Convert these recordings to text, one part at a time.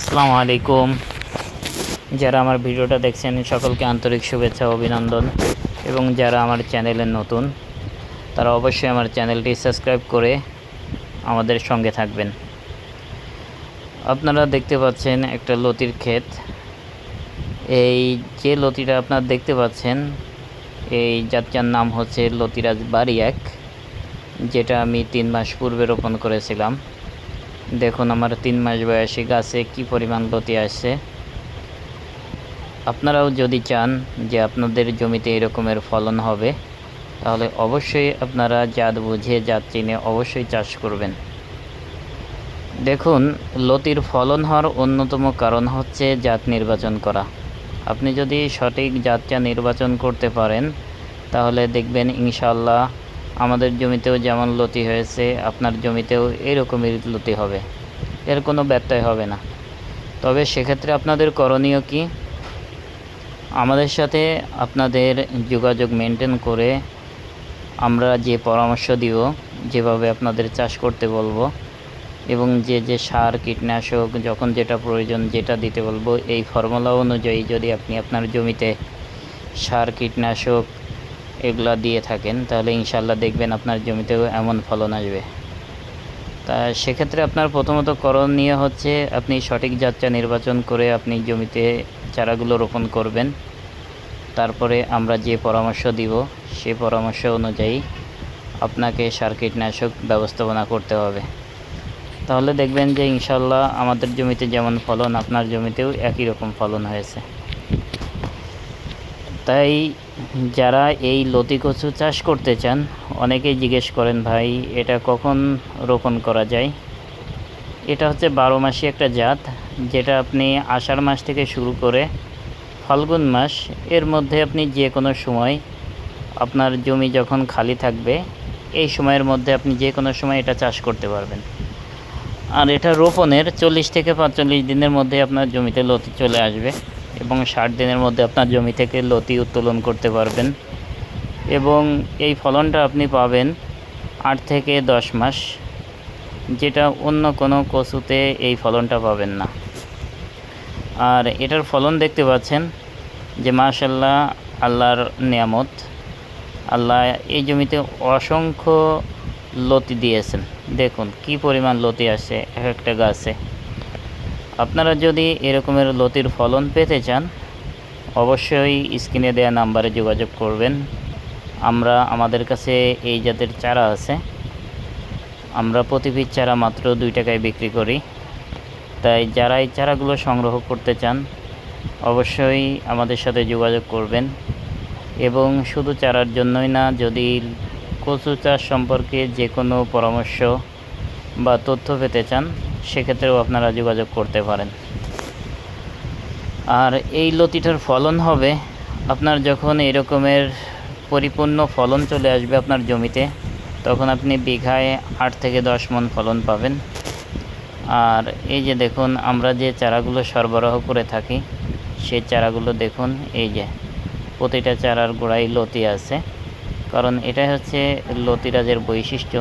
আসসালামু আলাইকুম। যারা আমার ভিডিওটা দেখছেন, সকলকে আন্তরিক শুভেচ্ছা, অভিনন্দন। এবং যারা আমার চ্যানেলে নতুন, তারা অবশ্যই আমার চ্যানেলটি সাবস্ক্রাইব করে আমাদের সঙ্গে থাকবেন। আপনারা দেখতে পাচ্ছেন একটা লতির ক্ষেত। এই যে লতিটা আপনারা দেখতে পাচ্ছেন, এই জাতটার নাম হচ্ছে লতিরাজ বাড়ি এক যেটা আমি তিন মাস পূর্বে রোপণ করেছিলাম। দেখুন আমার তিন মাস বয়সী গাছে কি পরিমাণ লতি আসছে। আপনারাও যদি চান যে আপনাদের জমিতে এরকমের ফলন হবে, তাহলে অবশ্যই আপনারা জাত বুঝে, জাত চিনে অবশ্যই চাষ করবেন। দেখুন, লতির ফলন হওয়ার অন্যতম কারণ হচ্ছে জাত নির্বাচন করা। আপনি যদি সঠিক জাতটা নির্বাচন করতে পারেন, তাহলে দেখবেন ইনশাল্লাহ আমাদের জমিতেও যেমন লতি হয়েছে, আপনার জমিতেও এরকমই লতি হবে। এর কোনো ব্যত্যয় হবে না। তবে সেক্ষেত্রে আপনাদের করণীয় কি? আমাদের সাথে আপনাদের যোগাযোগ মেনটেন করে আমরা যে পরামর্শ দিব, যেভাবে আপনাদের চাষ করতে বলব এবং যে যে সার, কীটনাশক, যখন যেটা প্রয়োজন যেটা দিতে বলব, এই ফর্মুলা অনুযায়ী যদি আপনি আপনার জমিতে সার, কীটনাশক এগুলা দিয়ে থাকেন, তাহলে ইনশাল্লাহ দেখবেন আপনার জমিতেও এমন ফলন আসবে। তা সেক্ষেত্রে আপনার প্রথমত করণীয় হচ্ছে আপনি সঠিক যাত্রা নির্বাচন করে আপনি জমিতে চারাগুলো রোপণ করবেন। তারপরে আমরা যে পরামর্শ দিব সেই পরামর্শ অনুযায়ী আপনাকে সার কীটনাশক ব্যবস্থাপনা করতে হবে। তাহলে দেখবেন যে ইনশাল্লাহ আমাদের জমিতে যেমন ফলন, আপনার জমিতেও একই রকম ফলন হয়েছে। তাই যারা এই লতি কচু চাষ করতে চান, অনেকেই জিজ্ঞেস করেন, ভাই, এটা কখন রোপণ করা যায়? এটা হচ্ছে বারো মাসি একটা জাত, যেটা আপনি আষাঢ় মাস থেকে শুরু করে ফাল্গুন মাস, এর মধ্যে আপনি যে কোনো সময় আপনার জমি যখন খালি থাকবে, এই সময়ের মধ্যে আপনি যে কোনো সময় এটা চাষ করতে পারবেন। আর এটা রোপণের চল্লিশ থেকে পাঁচচল্লিশ দিনের মধ্যে আপনার জমিতে লতি চলে আসবে। এবং ষাট দিনের মধ্যে আপনার জমি থেকে লতি উত্তোলন করতে পারবেন। এবং এই ফলনটা আপনি পাবেন আট থেকে দশ মাস, যেটা অন্য কোনো কচুতে এই ফলনটা পাবেন না। আর এটার ফলন দেখতে পাচ্ছেন যে মাশাল্লাহ আল্লাহর নিয়ামত, আল্লাহ এই জমিতে অসংখ্য লতি দিয়েছেন। দেখুন কি পরিমাণ লতি আসে এক একটা গাছে। আপনারা যদি এরকমের লতির ফলন পেতে চান, অবশ্যই স্ক্রিনে দেওয়া নাম্বারে যোগাযোগ করবেন। আমরা আমাদের কাছে এই জাতের চারা আছে। আমরা প্রতি চারা মাত্র দুই টাকায় বিক্রি করি। তাই যারা এই চারাগুলো সংগ্রহ করতে চান, অবশ্যই আমাদের সাথে যোগাযোগ করবেন। এবং শুধু চারার জন্যই না, যদি কচু চাষ সম্পর্কে যে কোনো পরামর্শ বা তথ্য পেতে চান সেক্ষেত্রেও আপনারা যোগাযোগ করতে পারেন। আর এই লতিটার ফলন হবে আপনার যখন এরকমের পরিপূর্ণ ফলন চলে আসবে আপনার জমিতে, তখন আপনি বিঘায় আট থেকে দশ মন ফলন পাবেন। আর এই যে দেখুন, আমরা যে চারাগুলো সরবরাহ করে থাকি সেই চারাগুলো দেখুন, এই যে প্রতিটা চারার গোড়ায় লতি আছে। কারণ এটাই হচ্ছে লতিরাজের বৈশিষ্ট্য।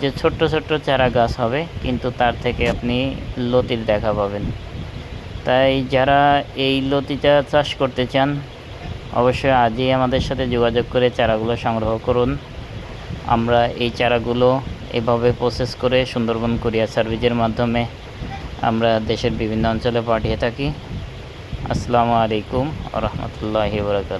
যে ছোট্ট ছোট্ট চারা গাছ হবে, কিন্তু তার থেকে আপনি লতির দেখা পাবেন। তাই যারা এই লতিটা চাষ করতে চান, অবশ্যই আজই আমাদের সাথে যোগাযোগ করে চারাগুলো সংগ্রহ করুন। আমরা এই চারাগুলো এভাবে প্রসেস করে সুন্দরবন কুরিয়ার সার্ভিসের মাধ্যমে আমরা দেশের বিভিন্ন অঞ্চলে পাঠিয়ে থাকি। আসসালামু আলাইকুম রহমতুল্লাহি বরকাত